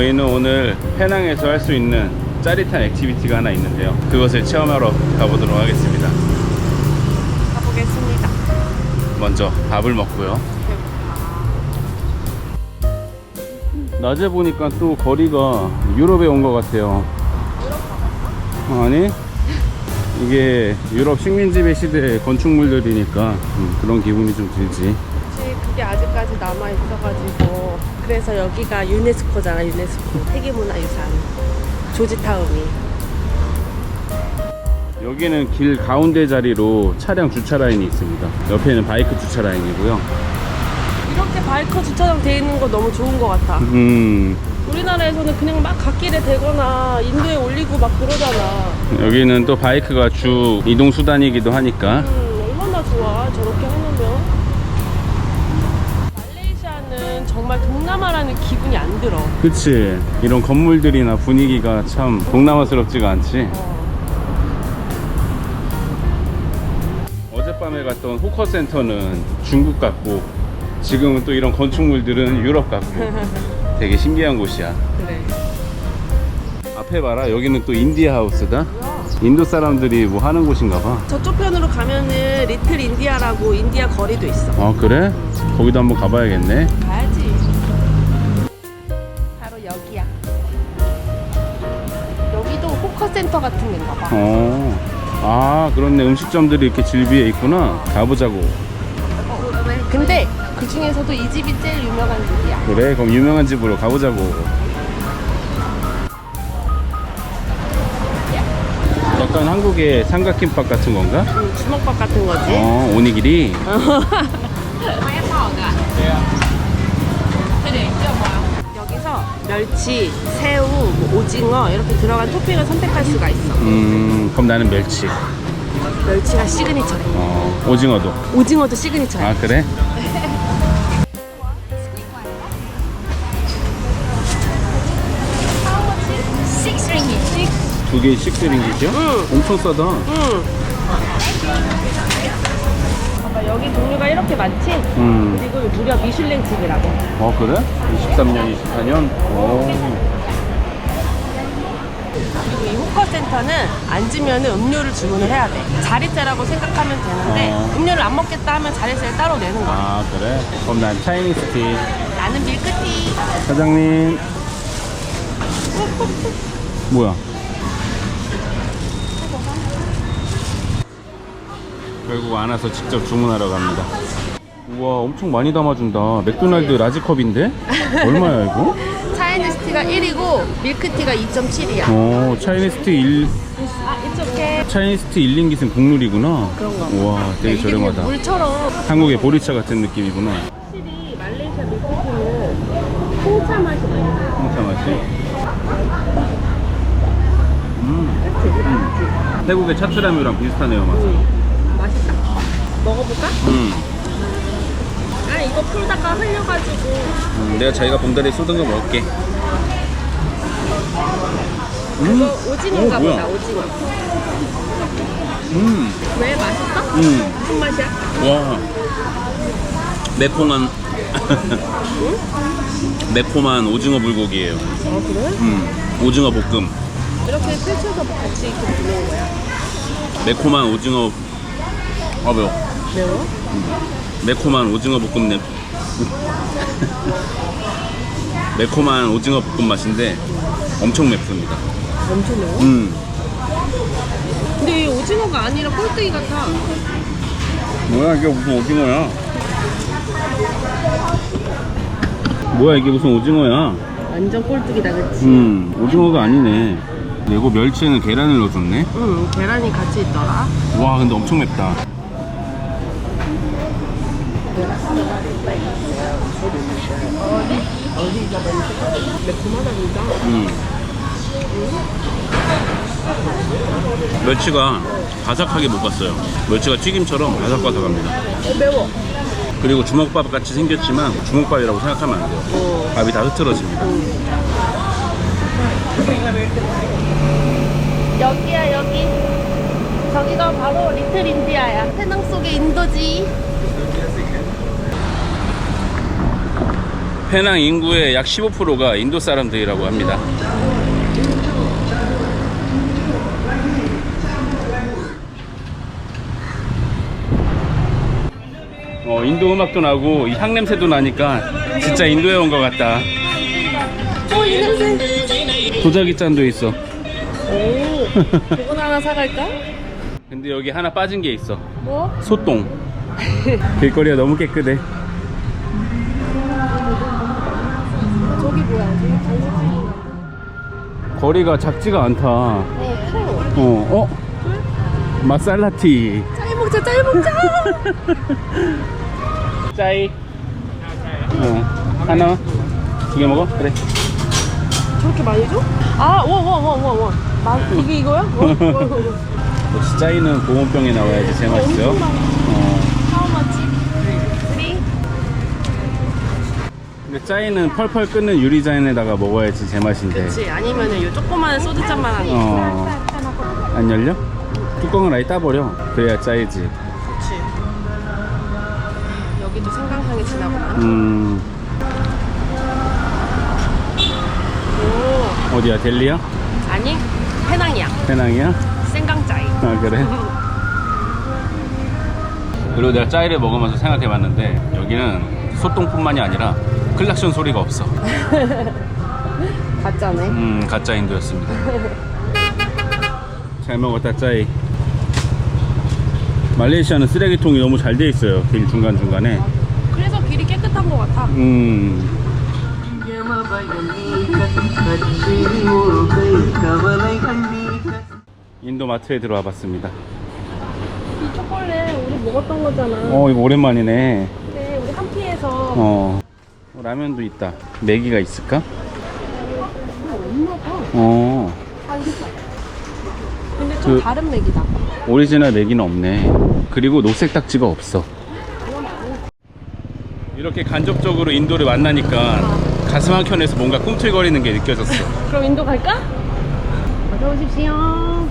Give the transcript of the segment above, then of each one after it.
저희는 오늘 페낭에서 할 수 있는 짜릿한 액티비티가 하나 있는데요. 그것을 체험하러 가보도록 하겠습니다. 가보겠습니다. 먼저 밥을 먹고요. 낮에 보니까 또 거리가 유럽에 온 것 같아요. 아니 이게 유럽 식민지배 시대의 건축물들이니까 음, 그런 기분이 좀 들지. 그게 아직까지 남아 있어가지고 그래서 여기가 유네스코잖아 유네스코 세계문화유산 조지타운이 여기는 길 가운데 자리로 차량 주차 라인이 있습니다. 옆에는 바이크 주차 라인이고요. 이렇게 바이커 주차장 돼 있는 거 너무 좋은 것 같아. 음, 우리나라에서는 그냥 막 갓길에 대거나 인도에 올리고 막 그러잖아. 여기는 또 바이크가 주 이동 수단이기도 하니까 음, 얼마나 좋아 저렇게 정말 동남아라는 기분이 안 들어. 그치 이런 건물들이나 분위기가 참 동남아스럽지가 않지 어. 어젯밤에 갔던 호커센터는 중국 같고 지금은 또 이런 건축물들은 유럽 같고 되게 신기한 곳이야 그래. 앞에 봐라 여기는 또 인디아 하우스다 인도 사람들이 뭐 하는 곳인가 봐 저쪽 편으로 가면은 리틀 인디아라고 인디아 거리도 있어. 아 그래? 거기도 한번 가봐야겠네 호커센터 같은 데인가 봐. 어. 아 그렇네 음식점들이 이렇게 질비해 있구나 가보자고 근데 그 중에서도 이 집이 제일 유명한 집이야. 그래 그럼 유명한 집으로 가보자고 약간 한국의 삼각김밥 같은 건가? 음, 주먹밥 같은 거지. 어 오니기리 멸치, 새우, 뭐 오징어 이렇게 들어간 토핑을 선택할 수가 있어. 음 그럼 나는 멸치 멸치가 시그니처래. 어 오징어도 오징어도 시그니처야. 아 그래? 두 개에 6링깃이요? 응. 엄청 싸다 응. 봐봐 여기 종류가 이렇게 많지? 음. 그리고 무려 미슐랭 집이라고. 어 그래? 23년 24년? 오. 그리고 이 호커센터는 앉으면 음료를 주문을 해야 돼. 자리세라고 생각하면 되는데 어. 음료를 안 먹겠다 하면 자리세를 따로 내는 거야. 아 그래? 그럼 난 차이니스 티 나는 밀크티. 사장님 뭐야 결국 안 와서 직접 주문하러 갑니다 우와 엄청 많이 담아준다 맥도날드 라지컵인데? 얼마야 이거? 차이니스 티가 1이고 밀크티가 2.7이야. 어 차이니스 티 1, 아, 이쪽에 차이니스 티 1링깃은 국룰이구나 그런가 봐. 우와 되게 이게 저렴하다 물처럼 한국의 보리차 같은 느낌이구나 확실히 말레이시아 밀크티는 홍차 맛이 나요. 홍차 맛이 음. 음. 태국의 차츠라뮤랑 비슷하네요 맛이 맛있다. 먹어볼까? 음. 아 이거 풀다가 흘려가지고 음, 내가 자기가 봉다리에 쏟은 거 먹을게. 음, 이거 오징어인가 오, 뭐야? 보다 오징어. 음, 왜 맛있어? 음, 무슨 맛이야? 와, 매콤한, 매콤한 오징어 불고기예요. 아 그래? 음, 오징어 볶음, 이렇게 펼쳐서 같이 이렇게 부는 거야. 매콤한 오징어, 아 매워. 매워? 매콤한 오징어 볶음 냄. 매콤한 오징어 볶음 맛인데 엄청 맵습니다. 엄청 매워? 음, 근데 이 오징어가 아니라 꼴뚜기 같아. 뭐야 이게 무슨 오징어야? 뭐야 이게 무슨 오징어야? 완전 꼴뚜기다 그치? 음 오징어가 아니네 그리고 멸치에는 계란을 넣어줬네 응 계란이 같이 있더라. 와 근데 엄청 맵다. 멸치가 바삭하게 볶았어요 멸치가 튀김처럼 바삭바삭합니다 어, 매워. 그리고 주먹밥 같이 생겼지만 주먹밥이라고 생각하면 안 돼요 어. 밥이 다 흐트러집니다 여기야 여기. 저기가 바로 리틀 인디아야. 태낭 속의 인도지. 페낭 인구의 약 15%가 인도 사람들이라고 합니다. 어, 인도 음악도 나고 이향 냄새도 나니까 진짜 인도에 온 것 같다. 어, 이 냄새. 도자기 잔도 있어. 오, 그거 하나 사갈까? 근데 여기 하나 빠진 게 있어. 뭐? 소똥. 길거리가 너무 깨끗해. 저기 뭐야? 저기? 거리가 작지가 않다. 어, 어, 커. 어? 마살라티. 짜이 먹자, 짜이 먹자. 짜이. 어, 하나. 두 개 먹어? 그래. 저렇게 많이 줘? 아, 와, 와, 와, 와, 와. 마, 이게 이거야? 와, 와, 와, 와. 역시 짜이는 보온병에 나와야지 제맛이죠. 엄청. 어. 짜이는 펄펄 끓는 유리잔에다가 먹어야지 제맛인데. 그치. 아니면은 요 조그마한 소주잔만 거. 어. 안 열려? 뚜껑을 아예 따버려. 그래야 짜이지. 그치. 여기도 생강상이 지나구나. 음, 오. 어디야? 델리야? 아니, 페낭이야. 페낭이야? 생강짜이. 아, 그래? 그리고 내가 짜이를 먹으면서 생각해봤는데 여기는 소똥뿐만이 아니라 클락션 소리가 없어. 가짜네. 음, 가짜 인도였습니다. 잘 먹었다, 짜이. 말레이시아는 쓰레기통이 너무 잘 돼 있어요. 길 중간중간에. 그래서 길이 깨끗한 것 같아. 음, 인도 마트에 들어와 봤습니다. 이 초콜릿 우리 먹었던 거잖아. 어, 이거 오랜만이네. 근데 우리 한 피에서 어. 어, 라면도 있다. 매기가 있을까? 없나 봐. 어. 근데 좀 그- 다른 맥이다. 오리지널 매기는 없네. 그리고 녹색 딱지가 없어. 이렇게 간접적으로 인도를 만나니까 가슴 한켠에서 뭔가 꿈틀거리는 게 느껴졌어. 그럼 인도 갈까? 어서 오십시오.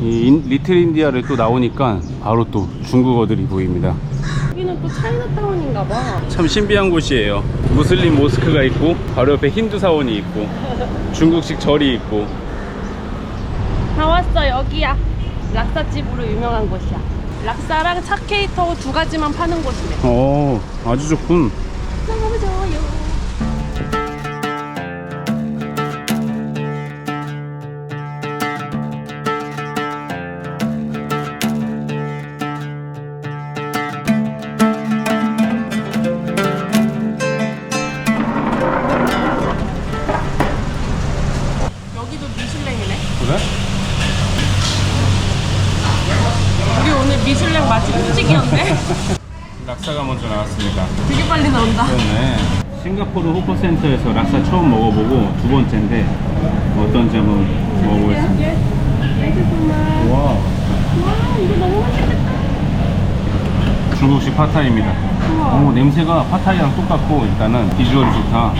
이 인- 리틀 인디아를 또 나오니까 바로 또 중국어들이 보입니다. 또 차이나타운인가 봐. 참 신비한 곳이에요. 무슬림 모스크가 있고 바로 옆에 힌두 사원이 있고 중국식 절이 있고 다 왔어 여기야. 락사집으로 유명한 곳이야. 락사랑 차케이터 두 가지만 파는 곳이래. 어 아주 좋군. 싱가포르 호커센터에서 락사 처음 먹어보고 두 번째인데 어떤지 한번 먹어보겠습니다. 와 와 이거 너무 맛있겠다. 중국식 파타이입니다. 오 냄새가 파타이랑 똑같고 일단은 비주얼이 좋다.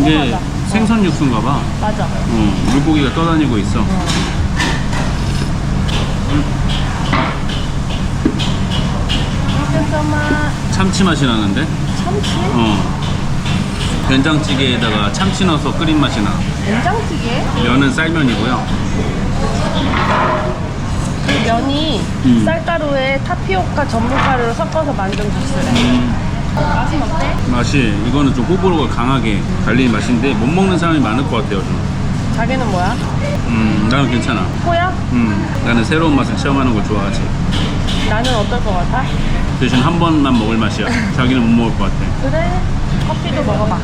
이게 궁금하다. 생선 육수인가 봐. 맞아. 어, 물고기가 떠다니고 있어. 잠깐만. 참치 맛이 나는데? 참치? 어. 된장찌개에다가 참치 넣어서 끓인 맛이 나. 된장찌개? 면은 쌀면이고요. 면이 음. 쌀가루에 타피오카 전분가루를 섞어서 만든 국수래. 맛은 어때? 맛이 이거는 좀 호불호가 강하게 갈리는 맛인데 못 먹는 사람이 많을 것 같아요. 좀. 자기는 뭐야? 음, 나는 괜찮아. 코야? 음, 나는 새로운 맛을 체험하는 걸 좋아하지. 나는 어떨 것 같아? 대신 한 번만 먹을 맛이야. 자기는 못 먹을 것 같아. 그래. 커피도 먹어봐.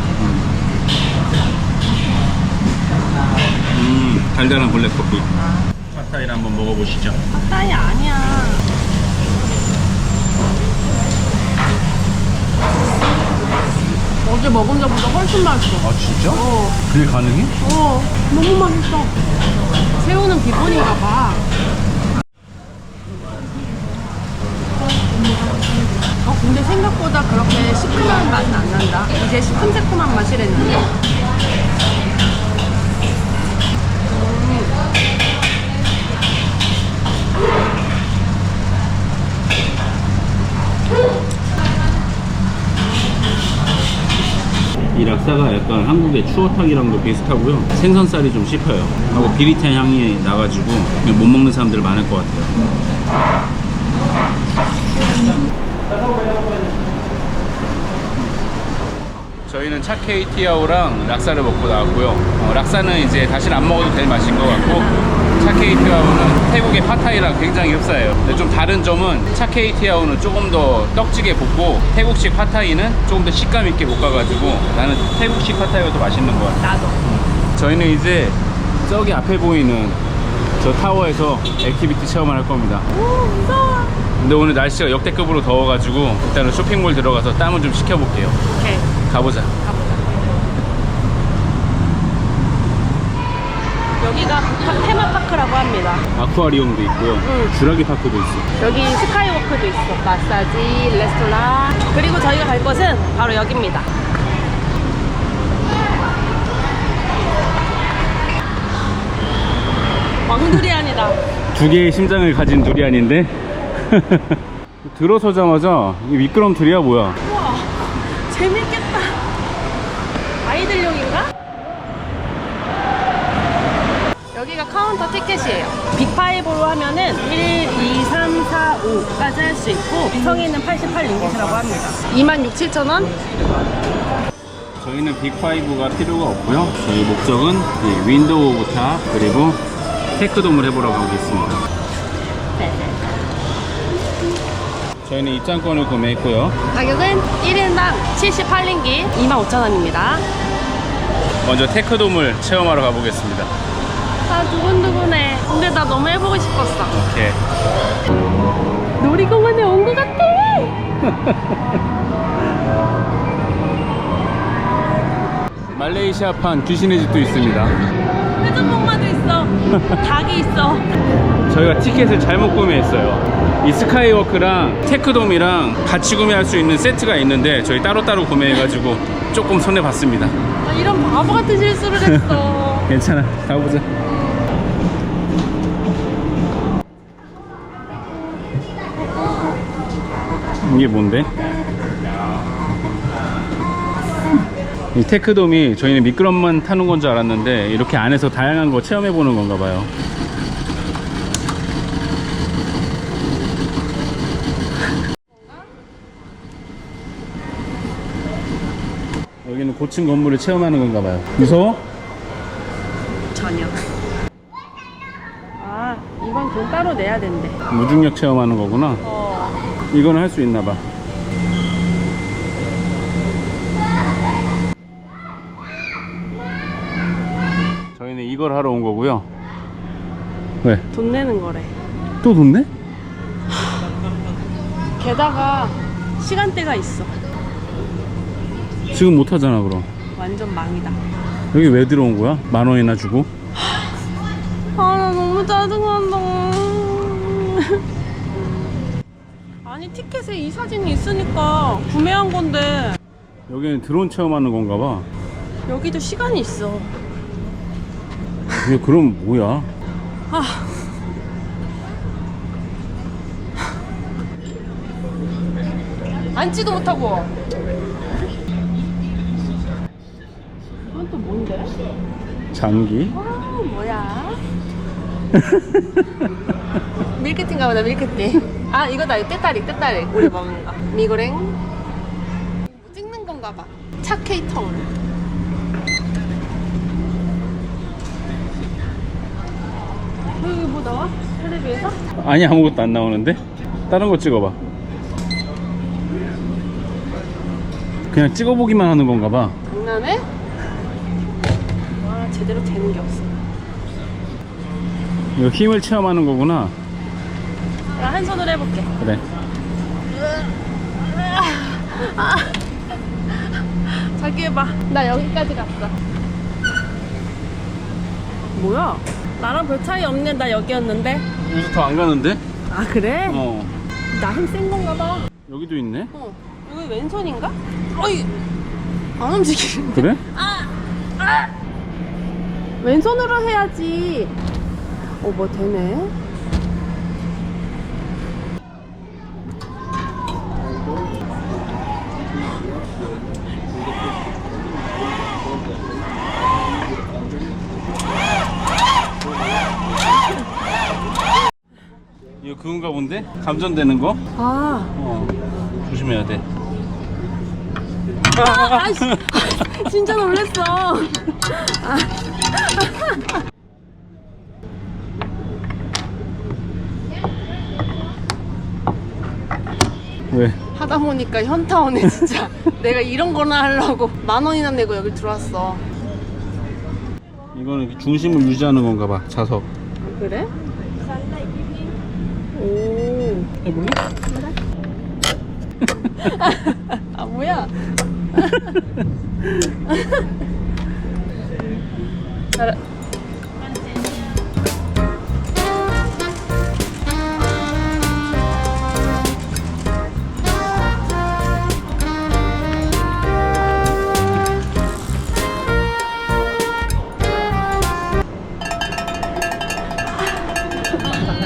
음, 달달한 블랙 커피. 파타이를 한번 먹어보시죠. 따이 아니야. 어제 먹은 것보다 훨씬 맛있어. 아, 진짜? 어, 그게 가능해? 어, 너무 맛있어. 새우는 기본인가 봐. 어, 근데 생각보다 그렇게 시큼한 맛은 안 난다. 이제 시큼새콤한 맛이랬는데. 이 락사가 약간 한국의 추어탕이랑도 비슷하고요 생선살이 좀 씹혀요 하고 비릿한 향이 나가지고 못 먹는 사람들 많을 것 같아요 저희는 차케이티아오랑 락사를 먹고 나왔고요. 어, 락사는 이제 다시는 안 먹어도 될 맛인 것 같고 차케이티아오는 태국의 파타이랑 굉장히 흡사해요. 근데 좀 다른 점은 차케이티아오는 조금 더 떡지게 볶고 태국식 파타이는 조금 더 식감 있게 볶아가지고 나는 태국식 파타이가 더 맛있는 것 같아요. 나도. 저희는 이제 저기 앞에 보이는 저 타워에서 액티비티 체험을 할 겁니다. 오, 무서워. 근데 오늘 날씨가 역대급으로 더워가지고 일단은 쇼핑몰 들어가서 땀을 좀 식혀볼게요. 오케이, 가보자. 가보자. 여기가 북한 테마파크라고 합니다. 아쿠아리움도 있고요. 응. 주라기 파크도 있어. 여기 스카이워크도 있어. 마사지, 레스토랑. 그리고 저희가 갈 곳은 바로 여기입니다. 왕두리안이다. 두 개의 심장을 가진 두리안인데 들어서자마자 이 미끄럼틀이야 뭐야? 재밌겠다. 아이들용인가? 여기가 카운터 티켓이에요. 빅파이브로 하면은 1, 2, 3, 4, 5까지 할 수 있고 성인은 88링깃이라고 합니다. 2만 6, 7천 원? 저희는 빅5가 필요가 없고요. 저희 목적은 이 윈도우 오브 탑 그리고 테크돔을 해보러 가겠습니다. 네. 저희는 입장권을 구매했고요. 가격은 1인당 78링깃 2만 5천 원입니다. 먼저 테크돔을 체험하러 가보겠습니다. 아 두근두근해. 근데 나 너무 해보고 싶었어. 오케이. 놀이공원에 온 것 같아. 말레이시아판 귀신의 집도 있습니다. 회전목마도 있어. 닭이 있어. 저희가 티켓을 잘못 구매했어요. 이 스카이워크랑 테크돔이랑 같이 구매할 수 있는 세트가 있는데 저희 따로따로 구매해가지고 조금 손해봤습니다. 나 이런 바보 같은 실수를 했어. 괜찮아. 가보자. 이게 뭔데? 이 테크돔이 저희는 미끄럼만 타는 건 줄 알았는데 이렇게 안에서 다양한 거 체험해 보는 건가 봐요. 여기는 고층 건물을 체험하는 건가 봐요. 무서워? 전혀. 아, 이건 돈 따로 내야 된대. 무중력 체험하는 거구나. 어. 이거는 할수 있나 봐. 저희는 이걸 하러 온 거고요. 왜? 돈 내는 거래. 또 돈 내? 게다가 시간대가 있어. 지금 못 하잖아, 그럼. 완전 망이다. 여기 왜 들어온 거야? 만 원이나 주고? 아, 나 너무 짜증난다. 티켓에 이 사진이 있으니까 구매한 건데, 여기는 드론 체험하는 건가 봐. 여기도 시간이 있어. 이게 그럼 뭐야? 아. 앉지도 못하고. 이건 또 뭔데? 장기? 아, 뭐야? 밀크티인가 보다, 밀크티. 아, 이거다, 이거 떼다리, 떼다리. 우리 먹는 거. 미고랭. 뭐 찍는 건가 봐. 차케이터울. 여기 뭐 나와? 텔레비에서? 아니, 아무것도 안 나오는데? 다른 거 찍어봐. 그냥 찍어보기만 하는 건가 봐. 장난해? 와, 제대로 되는 게 없어. 이거 힘을 체험하는 거구나. 나 한 손으로 해볼게. 그래. 자기 해봐. 나 여기까지 갔어. 뭐야? 나랑 별 차이 없네. 나 여기였는데. 여기서 더 안 가는데? 아 그래? 어. 나 힘 센 건가 봐. 여기도 있네? 어. 여기 왼손인가? 어이. 안 움직이는데. 그래? 왼손으로 해야지. 어, 뭐 되네. 본데? 감전되는 거? 아, 어 조심해야 돼 아, 아이씨. 진짜 놀랬어. 아. 왜? 하다 보니까 현타오네 진짜. 내가 이런 거나 하려고 만 원이나 내고 여기 들어왔어. 이거는 중심을 유지하는 건가 봐 자석 그래? 오. 해볼래? 아 뭐야? 알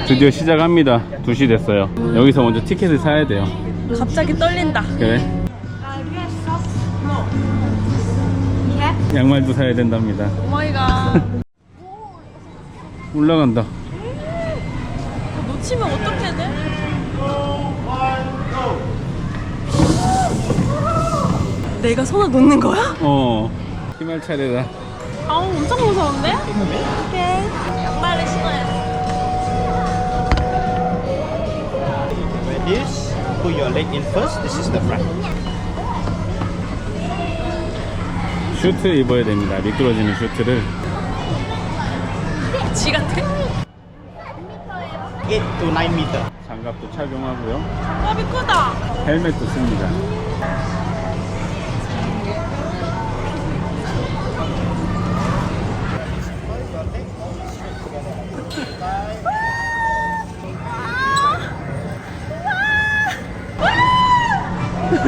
드디어 시작합니다 2시 됐어요 여기서 먼저 티켓을 사야 돼요 갑자기 떨린다. 그래? 양말도 사야 된답니다 오마이갓. 올라간다 놓치면 어떻게 돼? 내가 손을 놓는 거야? 어 희말 차례다 아우 엄청 무서운데? 오케이. 양말을 신어야 돼. This, put your leg in first. This is the front. 슈트 입어야 됩니다 미끄러지는 슈트를 지 같아. 8 to 9 meter. 장갑도 착용하고요 장갑이 크다. 헬멧도 씁니다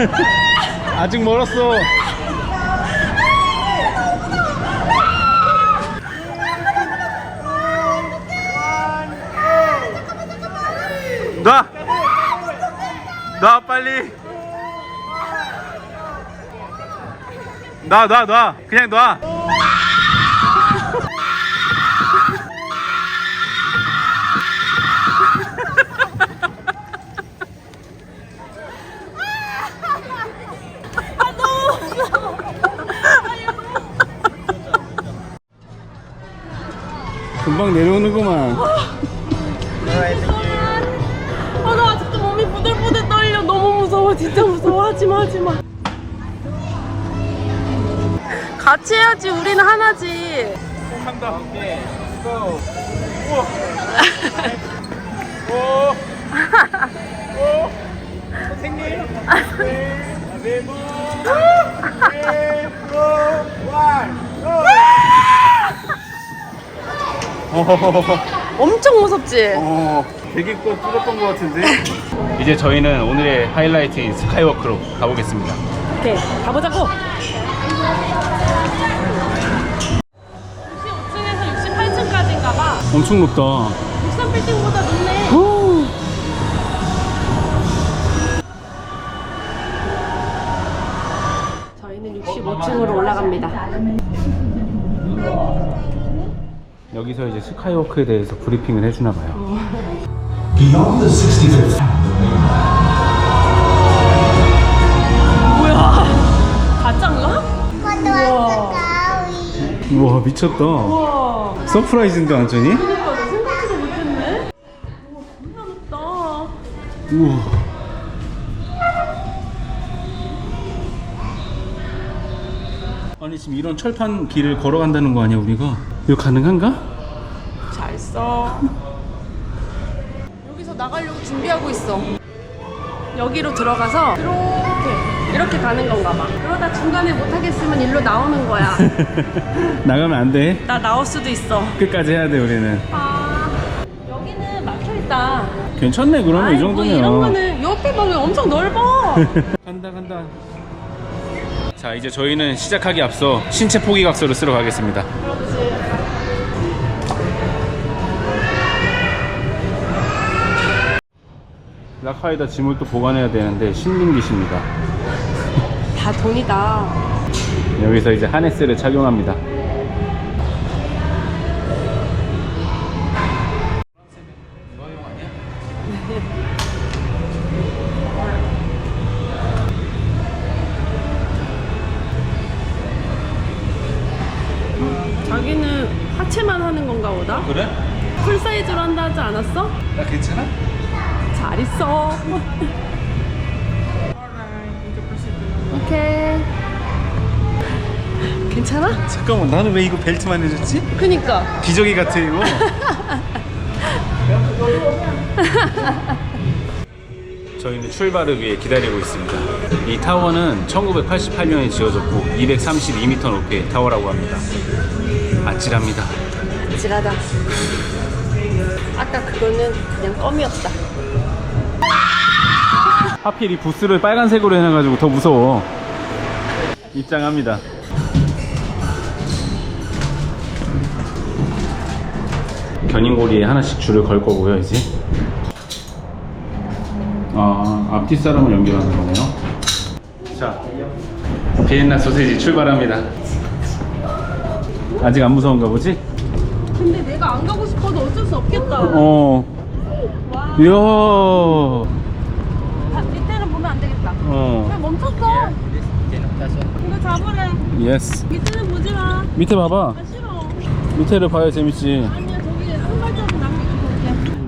아직 멀었어. 놔! 놔 빨리. 놔 놔 놔. 그냥 놔 you. 아, 나 아직도 몸이 부들부들 떨려. 너무 무서워. 진짜 무서워. 하지 마, 하지 마. 같이 해야지. 우리는 하나지. 한다 오케이 고 우와 오 오. 선생님 네 메모 엄청 무섭지? 어, 되게 꼭 뚫었던 것 같은데? 이제 저희는 오늘의 하이라이트인 스카이워크로 가보겠습니다. 오케이. 가보자고. 65층에서 68층까지인가 봐. 엄청 높다. 63빌딩보다 높네. 저희는 65층으로 올라갑니다. 여기서 이제 스카이워크에 대해서 브리핑을 해주나 봐요. Beyond the 65th 뭐야? 가짜인가? 우와, 미쳤다. 우와. 서프라이즈인데, 완전히? 그러니까 나 생각지도 못했네. 우와, 겁나 높다. 우와. 아니, 지금 이런 철판 길을 걸어간다는 거 아니야, 우리가? 이거 가능한가? 잘 써. 여기서 나가려고 준비하고 있어. 여기로 들어가서 이렇게 이렇게 가는 건가 봐. 그러다 중간에 못 하겠으면 일로 나오는 거야. 나가면 안 돼. 나 나올 수도 있어. 끝까지 해야 돼, 우리는. 아 여기는 막혀 있다. 괜찮네, 그러면 이 아이고, 정도면. 이런 거는 옆에 방이 엄청 넓어. 간다 간다 자 이제 저희는 시작하기 앞서 신체 포기각서를 쓰러 가겠습니다 그렇지. 락카에다 짐을 또 보관해야 되는데 신민기십니다 다 돈이다 여기서 이제 하네스를 착용합니다 자기는 하체만 하는 건가 보다 그래? 풀 사이즈로 한다 하지 않았어? 나 괜찮아? 잘 있어. 오케이. 괜찮아? 잠깐만 나는 왜 이거 벨트만 해줬지? 그니까. 기저귀 같아 이거 저희는 출발을 위해 기다리고 있습니다 이 타워는 1988년에 지어졌고 232m 높이의 타워라고 합니다 아찔합니다 아찔하다. 아까 그거는 그냥 껌이었다. 하필 이 부스를 빨간색으로 해놔가지고 더 무서워. 입장합니다. 견인고리에 하나씩 줄을 걸 거고요 이제. 아 앞뒤 사람을 연결하는 거네요? 자 비엔나 소세지 출발합니다. 아직 안 무서운가 보지? 근데 내가 안 가고 싶어도 어쩔 수 없겠다. 어. 와. 이야 어왜 멈췄어? 이거 잡으래. 예스 밑에는 보지 마. 밑에 봐봐 아 싫어. 밑에를 봐야 재밌지 아니야 저기 한 발자국 남기고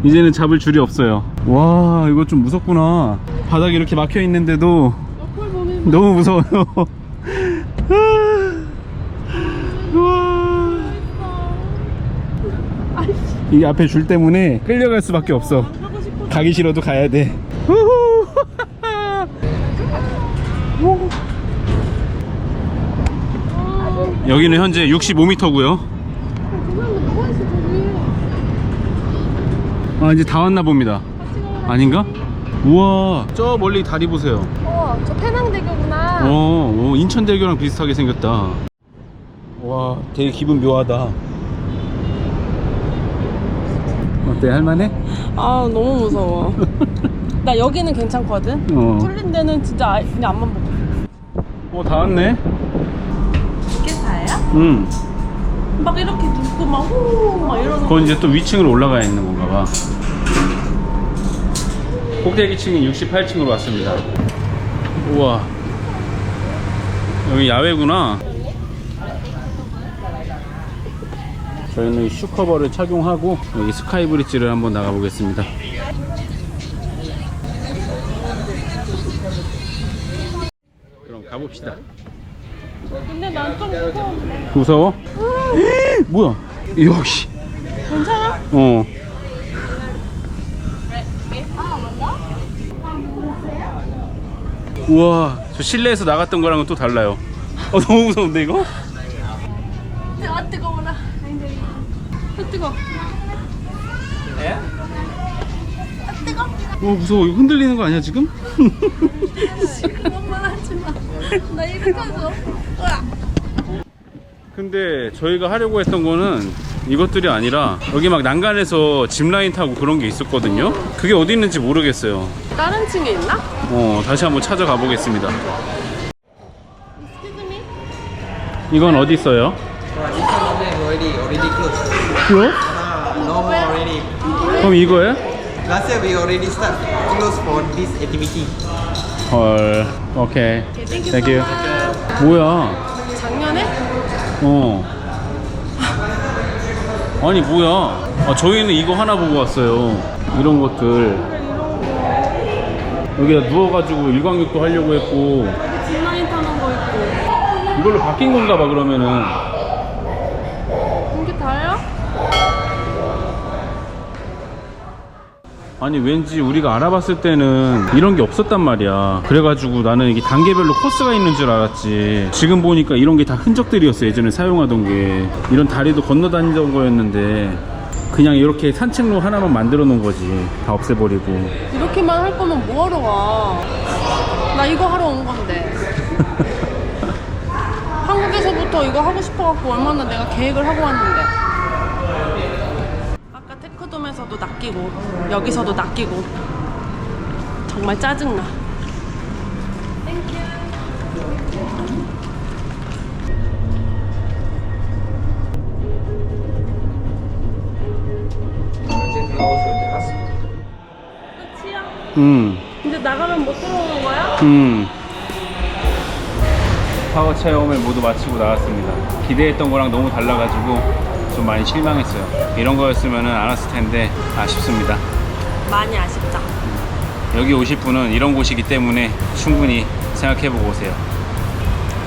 볼게. 이제는 잡을 줄이 없어요. 와, 이거 좀 무섭구나. 바닥이 이렇게 막혀 있는데도 옆을 보면 너무 무서워요. 우와. 아이씨 이 앞에 줄 때문에 끌려갈 수밖에 없어. 안 가고 싶어. 가기 싫어도 가야 돼. 우후. 여기는 현재 65m고요. 그 사람 누워 있어 저기. 아, 이제 다 왔나 봅니다. 아닌가? 우와, 저 멀리 다리 보세요. 어, 저 페낭대교구나. 어, 오, 인천대교랑 비슷하게 생겼다. 와, 되게 기분 묘하다. 어때, 할만해? 아 너무 무서워. 나 여기는 괜찮거든. 어. 뚫린 데는 진짜 그냥 앞만 보고. 어, 다 왔네? 다야? 응. 막 이렇게 눕고 막 후, 막 이러는. 그건 이제 또 위층으로 올라가 있는 건가 봐. 꼭대기층이 68층으로 왔습니다. 우와. 여기 야외구나. 저희는 이 슈커버를 착용하고 여기 스카이 브릿지를 한번 나가 보겠습니다. 그럼 가봅시다. 근데 난 좀 무서워. 무서워? 뭐야? 여기. 괜찮아? 어. 우와, 저 실내에서 나갔던 거랑은 또 달라요. 어, 너무 무서운데, 이거? 아 뜨거워라. 아 뜨거. 어, 무서워. 이거 흔들리는 거 아니야, 지금? 나 이렇게 해서. 근데 저희가 하려고 했던 거는 이것들이 아니라 여기 막 난간에서 짚라인 타고 그런 게 있었거든요. 그게 어디 있는지 모르겠어요. 다른 층에 있나? 어, 다시 한번 찾아가 보겠습니다. 이건 어디 있어요? 이거? No more already. 그럼 이거예요? Last year we already start close for this activity. 헐, 오케이. Much. 뭐야? 작년에? 어. 아니 뭐야? 아, 저희는 이거 하나 보고 왔어요. 이런 것들. 여기다 누워가지고 일광욕도 하려고 했고 짚라인 타는 거 있고. 이걸로 바뀐 건가 봐 그러면은. 아니 왠지 우리가 알아봤을 때는 이런 게 없었단 말이야 그래가지고 나는 이게 단계별로 코스가 있는 줄 알았지 지금 보니까 이런 게 다 흔적들이었어 예전에 사용하던 게 이런 다리도 건너 다니던 거였는데 그냥 이렇게 산책로 하나만 만들어 놓은 거지 다 없애버리고 이렇게만 할 거면 뭐하러 와? 나 이거 하러 온 건데. 한국에서부터 이거 하고 싶어갖고 얼마나 내가 계획을 하고 왔는데. 테크돔에서도 낚이고 여기서도 낚이고 정말 짜증나. 음, 이제 나가면 못 들어오는 거야? 음. 파워 체험을 모두 마치고 나왔습니다 기대했던 거랑 너무 달라가지고 좀 많이 실망했어요. 이런 거였으면 안 왔을 텐데 아쉽습니다. 많이 아쉽다. 여기 오실 분은 이런 곳이기 때문에 충분히 생각해보고 오세요.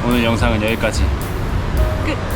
오늘 영상은 여기까지. 끝.